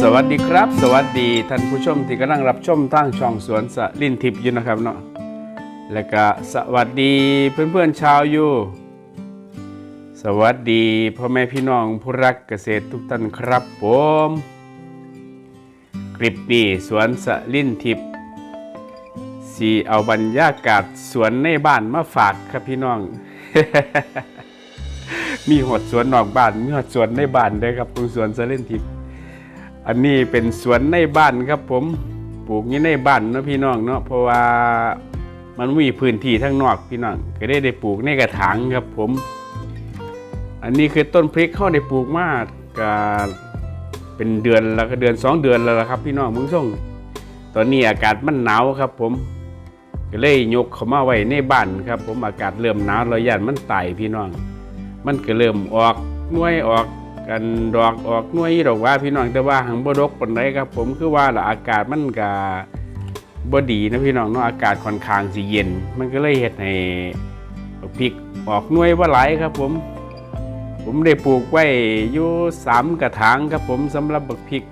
สวัสดีครับ สวัสดีท่านผู้ชมที่กำลังรับชมทางช่องสวนสะลินทิพย์อยู่นะครับเนาะและก็สวัสดีเพื่อนๆชาวอยู่สวัสดีพ่อแม่พี่น้องผู้รักเกษตรทุกท่านครับผมคลิปนี้สวนสะลินทิพย์สีเอาบรรยากาศสวนในบ้านมาฝากครับพี่น้อง มีหดสวนนอกบ้านมีหดสวนในบ้านด้วยครับตรงสวนสะลินทิพย์ อันนี้เป็นสวนในบ้านครับผมปลูกนี้ในบ้านเนาะพี่น้องเนาะเพราะว่ามันมีพื้นที่ทั้งนอกพี่น้องก็ได้ได้ปลูกในกระถางครับผม อันนี้คือต้นพริกเข้าได้ปลูกมากก็เป็นเดือนแล้วก็เดือนสองเดือนแล้วละครับ พี่น้องมึงส่งตอนนี้อากาศมันหนาวครับ ผมก็เลยยกเขามาไว้ในบ้านครับ ผมอากาศเริ่มหนาวเราย่านมันไต่พี่น้อง มันก็เริ่มออกน่วยออก กันดอกออกหน่วยดอกว่าพี่น้องแต่ว่าหังบดกปนใดครับ ผมคือว่าละอากาศมันก็บ่ดีนะพี่น้องเนาะอากาศค่อนข้างสิเย็น มันก็เลยเฮ็ดให้พริกออกน่วยบ่หลครับ ผม ผมได้ปลูกไว้อยู่สามกระถางครับ ผมสำหรับบักพริก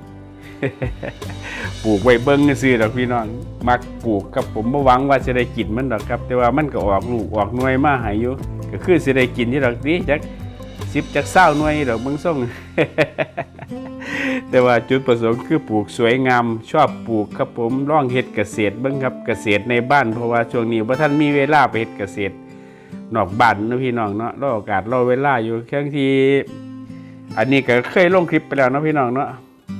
ปลูกไว้เบิ่งซื่อดอกพี่น้องมักปลูกครับผมบ่หวังว่าจะได้กินมันดอกครับ แต่ว่ามันก็ออกลูกออกหน่วยมาให้อยู่ก็คือสิได้กินที่ดอกนี้จัก สิบจักเศร้าหน่วยดอกเบิ่งส่งแต่ว่าจุดประสงค์คือปลูกสวยงาม ชอบปลูกครับผมร่องเฮ็ดเกษตรเบิ่งครับเกษตรในบ้านเพราะว่าช่วงนี้บ่ท่านมีเวลาไปเฮ็ดเกษตรนอกบ้านนะพี่น้องเนาะรอโอกาสรอเวลาอยู่ครั้งที่อันนี้ก็เคยลงคลิปไปแล้วนะพี่น้องเนาะ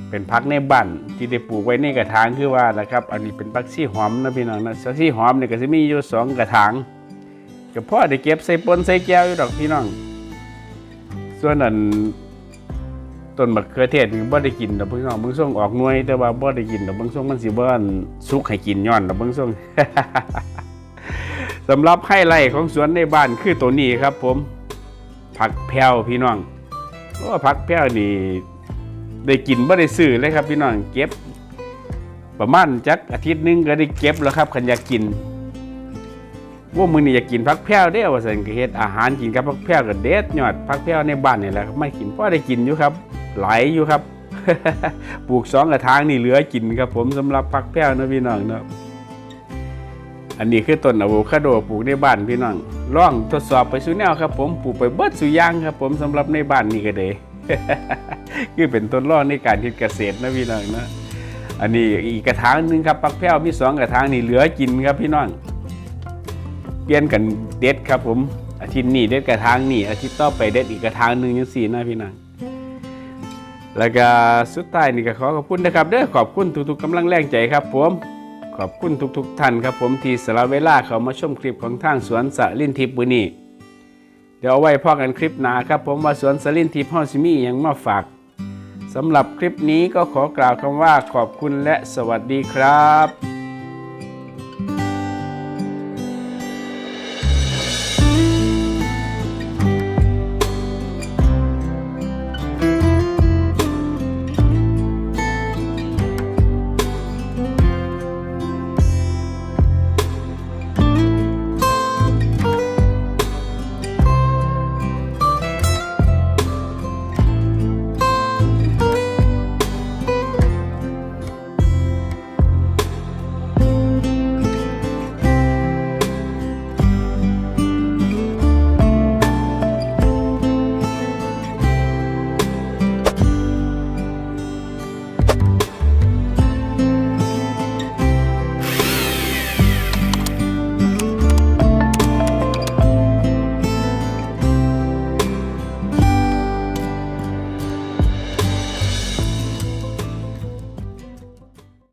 เป็นพักในบ้านที่ได้ปลูกไว้ในกระถางคือว่านะครับ อันนี้เป็นพักซี่หอมนะพี่น้องนะซี่หอมเนี่ยก็จะมีอยู่สองกระถางก็พ่อได้เก็บใส่ปนใส่แก้วอยู่ดอกพี่น้อง ส่วนนั้นต้นมะเขือเทศนี่บ่ได้กินดอกพี่น้องเบิ่งส่งออกหน่วย แต่ว่าบ่ได้กินดอกเบิ่งส่งมันสิบ่อันสุกให้กินย้อนดอกเบิ่งส่งสำหรับไฮไลท์ของสวนในบ้านคือตัวนี้ครับ ผมผักแพรวพี่น้องโอ้ผักแพรวนี่ได้กินบ่ได้ซื้อเลยครับ พี่น้องเก็บ ประมาณจักอาทิตย์หนึงก็ได้เก็บแล้วครับคันอยากกิน ว่ามือนี้อยากกินผักแพรวเด้อว่าซั่นก็เฮ็ดอาหารกินกับผักแพรวก็เด็ดยอดผักแพรวในบ้านนี่แหละไม่กินพอได้กินอยู่ครับไหลอยู่ครับปลูกสองกระถางนี่เหลือกินครับผมสำหรับผักแพรวนะพี่น้องเนาะอันนี้คือต้นอะโวคาโดปลูกในบ้านพี่น้องลองทดสอบไปสู่แนวครับ ผมปลูกไปเบิดสู่อยางครับ ผมสำหรับในบ้านนี่ก็ได้คือเป็นต้นร่องในการเฮ็ดเกษตรนะพี่น้องนะอันนี้อีกกระถางหนึงครับปักแพ้วมีสองกระถางนี่เหลือกินครับพี่น้อง เปลี่ยนกันเด็ดครับ ผมอาทิตย์นี้เด็ดกระถางนี่อาทิตย์ต่อไปเด็ดอีกกระถางหนึ่งจังซี่นะพี่น้องแล้วก็สุดท้ายนี่ก็ขอขอบคุณนะครับเด้อขอบคุณทุกๆกำลังแรงใจครับ ผมขอบคุณทุกๆท่านครับ ผมที่สละเวลาเขามาชมคลิปของทางสวนสลินทิพย์บุนี้เดี๋ยวเอาไว้พอกันคลิปหน้าครับ ผมว่าสวนสลินทิพย์เฮาสิมีหยังมาฝากสำหรับคลิปนี้ก็ขอกล่าวคำว่าขอบคุณและสวัสดีครับ